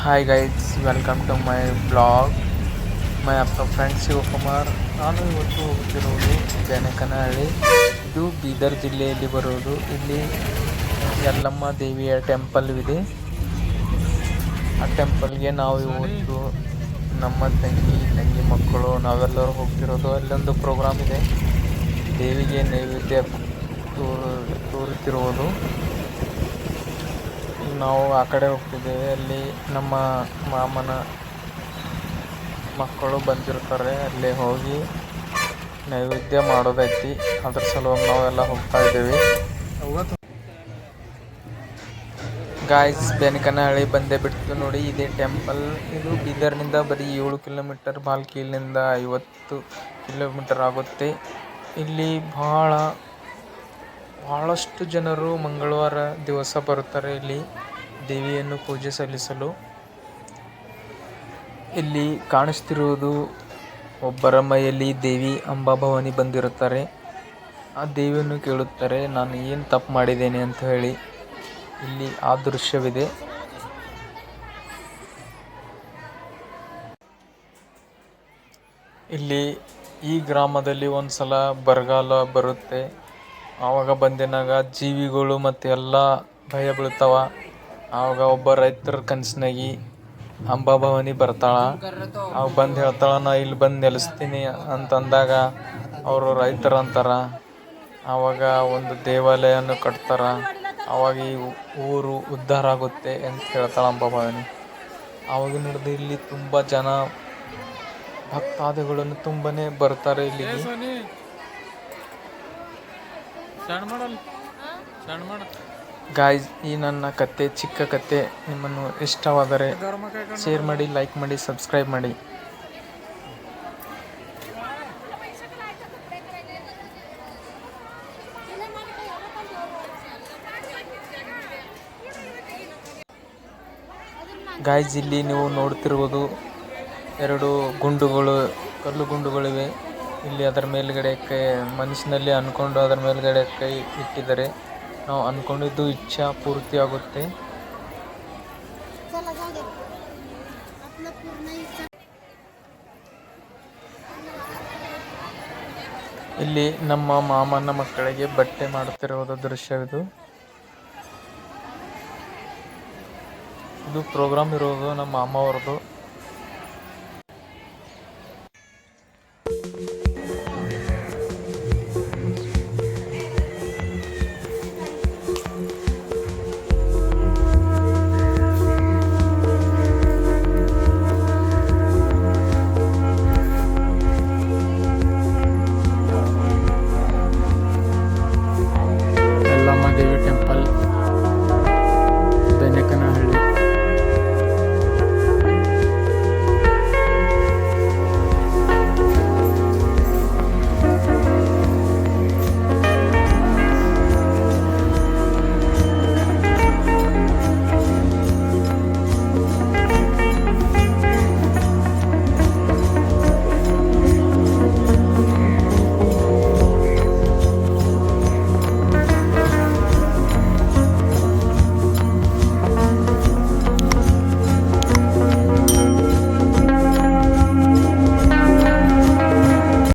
Hi guys welcome to my blog my ಅಪ್ಪ friends Shivakumar ನಾನು ಇವತ್ತು ಹೋಗುತ್ತಿರುವುದು ಬೆನಕನಹಳ್ಳಿ ಇದು ಬೀದರ್ ಜಿಲ್ಲೆಯಲ್ಲಿ ಬರುವುದು ಇಲ್ಲಿ ಯಲ್ಲಮ್ಮ ದೇವಿಯ ಟೆಂಪಲ್ ಇದೆ. ಆ ಟೆಂಪಲ್ಗೆ ನಾವು ಇವತ್ತು ನಮ್ಮ ತಂಗಿ ತಂಗಿ ಮಕ್ಕಳು, ನಾವೆಲ್ಲರೂ ಹೋಗ್ತಿರೋದು. ಅಲ್ಲೊಂದು ಪ್ರೋಗ್ರಾಮ್ ಇದೆ. ದೇವಿಗೆ ನೈವೇದ್ಯ ತೋರುತ್ತಿರುವುದು ನಾವು ಆ ಕಡೆ ಹೋಗ್ತಿದ್ದೇವೆ. ಅಲ್ಲಿ ನಮ್ಮ ಮಾಮನ ಮಕ್ಕಳು ಬಂದಿರ್ತಾರೆ. ಅಲ್ಲಿ ಹೋಗಿ ನೈವೇದ್ಯ ಮಾಡೋದೈತಿ. ಅದ್ರ ಸಲುವಾಗಿ ನಾವೆಲ್ಲ ಹೋಗ್ತಾ ಇದ್ದೀವಿ. ಗಾಯ್ಸ್ ಬೆನಕನಹಳ್ಳಿ ಬಂದೇ ಬಿಡ್ತು ನೋಡಿ. ಇದೇ ಟೆಂಪಲ್ ಇದು ಬೀದರ್ನಿಂದ ಬರೀ ಏಳು ಕಿಲೋಮೀಟರ್ ಬಾಲ್ಕಿಲಿಂದ ಐವತ್ತು ಕಿಲೋಮೀಟರ್ ಆಗುತ್ತೆ. ಇಲ್ಲಿ ಭಾಳ ಬಹಳಷ್ಟು ಜನರು ಮಂಗಳವಾರ ದಿವಸ ಬರುತ್ತಾರೆ ಇಲ್ಲಿ. ದೇವಿಯನ್ನು ಪೂಜೆ ಸಲ್ಲಿಸಲು ಇಲ್ಲಿ ಕಾಣಿಸ್ತಿರುವುದು ಒಬ್ಬರ ಮೈಯಲ್ಲಿ ದೇವಿ ಅಂಬಾಭವಾನಿ ಬಂದಿರುತ್ತಾರೆ. ಆ ದೇವಿಯನ್ನು ಕೇಳುತ್ತಾರೆ, ನಾನು ಏನು ತಪ್ಪು ಮಾಡಿದ್ದೇನೆ? ಅಂತ ಹೇಳಿ. ಇಲ್ಲಿ ಆ ದೃಶ್ಯವಿದೆ. ಇಲ್ಲಿ ಈ ಗ್ರಾಮದಲ್ಲಿ ಒಂದು ಸಲ ಬರಗಾಲ ಬರುತ್ತೆ. ಆವಾಗ ಬಂದಿನಾಗ ಜೀವಿಗಳು ಮತ್ತು ಎಲ್ಲ ಭಯ ಬೀಳ್ತಾವ. ಆವಾಗ ಒಬ್ಬ ರೈತರ ಕನಸಿನಾಗಿ ಅಂಬಾಭವಾನಿ ಬರ್ತಾಳೆ. ಅವಾಗ ಬಂದು ಹೇಳ್ತಾಳೆ, ನಾ ಇಲ್ಲಿ ಬಂದು ನೆಲೆಸ್ತೀನಿ ಅಂತಂದಾಗ ಅವರು ರೈತರು ಅಂತಾರ. ಆವಾಗ ಒಂದು ದೇವಾಲಯವನ್ನು ಕಟ್ತಾರೆ. ಆವಾಗ ಈ ಊರು ಉದ್ಧಾರ ಆಗುತ್ತೆ ಅಂತ ಹೇಳ್ತಾಳೆ ಅಂಬಾಭವಾನಿ. ಆವಾಗ ನಡೆದು ಇಲ್ಲಿ ತುಂಬ ಜನ ಭಕ್ತಾದಿಗಳನ್ನು ತುಂಬನೇ ಬರ್ತಾರೆ ಇಲ್ಲಿಗೆ. ಗಾಯ್ಸ್ ಈ ನನ್ನ ಕತೆ, ಚಿಕ್ಕ ಕತೆ ನಿಮ್ಮನ್ನು ಇಷ್ಟವಾದರೆ ಶೇರ್ ಮಾಡಿ ಲೈಕ್ ಮಾಡಿ ಸಬ್ಸ್ಕ್ರೈಬ್ ಮಾಡಿ. ಗಾಯ್ಸ್ ಇಲ್ಲಿ ನೀವು ನೋಡ್ತಿರುವುದು ಎರಡು ಗುಂಡುಗಳು, ಕಲ್ಲು ಗುಂಡುಗಳಿವೆ. ಇಲ್ಲಿ ಅದರ ಮೇಲ್ಗಡೆ ಕೈ ಮನಸ್ಸಿನಲ್ಲಿ ಅಂದ್ಕೊಂಡು ಅದರ ಮೇಲ್ಗಡೆ ಕೈ ಇಟ್ಟಿದ್ದಾರೆ. ನಾವು ಅಂದ್ಕೊಂಡಿದ್ದು ಇಚ್ಛಾ ಪೂರ್ತಿಯಾಗುತ್ತೆ ಇಲ್ಲಿ ನಮ್ಮ ಮಾಮನ ಮಕ್ಕಳಿಗೆ ಬಟ್ಟೆ ಮಾಡುತ್ತಿರುವ ದೃಶ್ಯ ಇದು. ಇದು ಪ್ರೋಗ್ರಾಮ್ ಇರೋದು ನಮ್ಮ ಮಾಮ ಅವ್ರದ್ದು.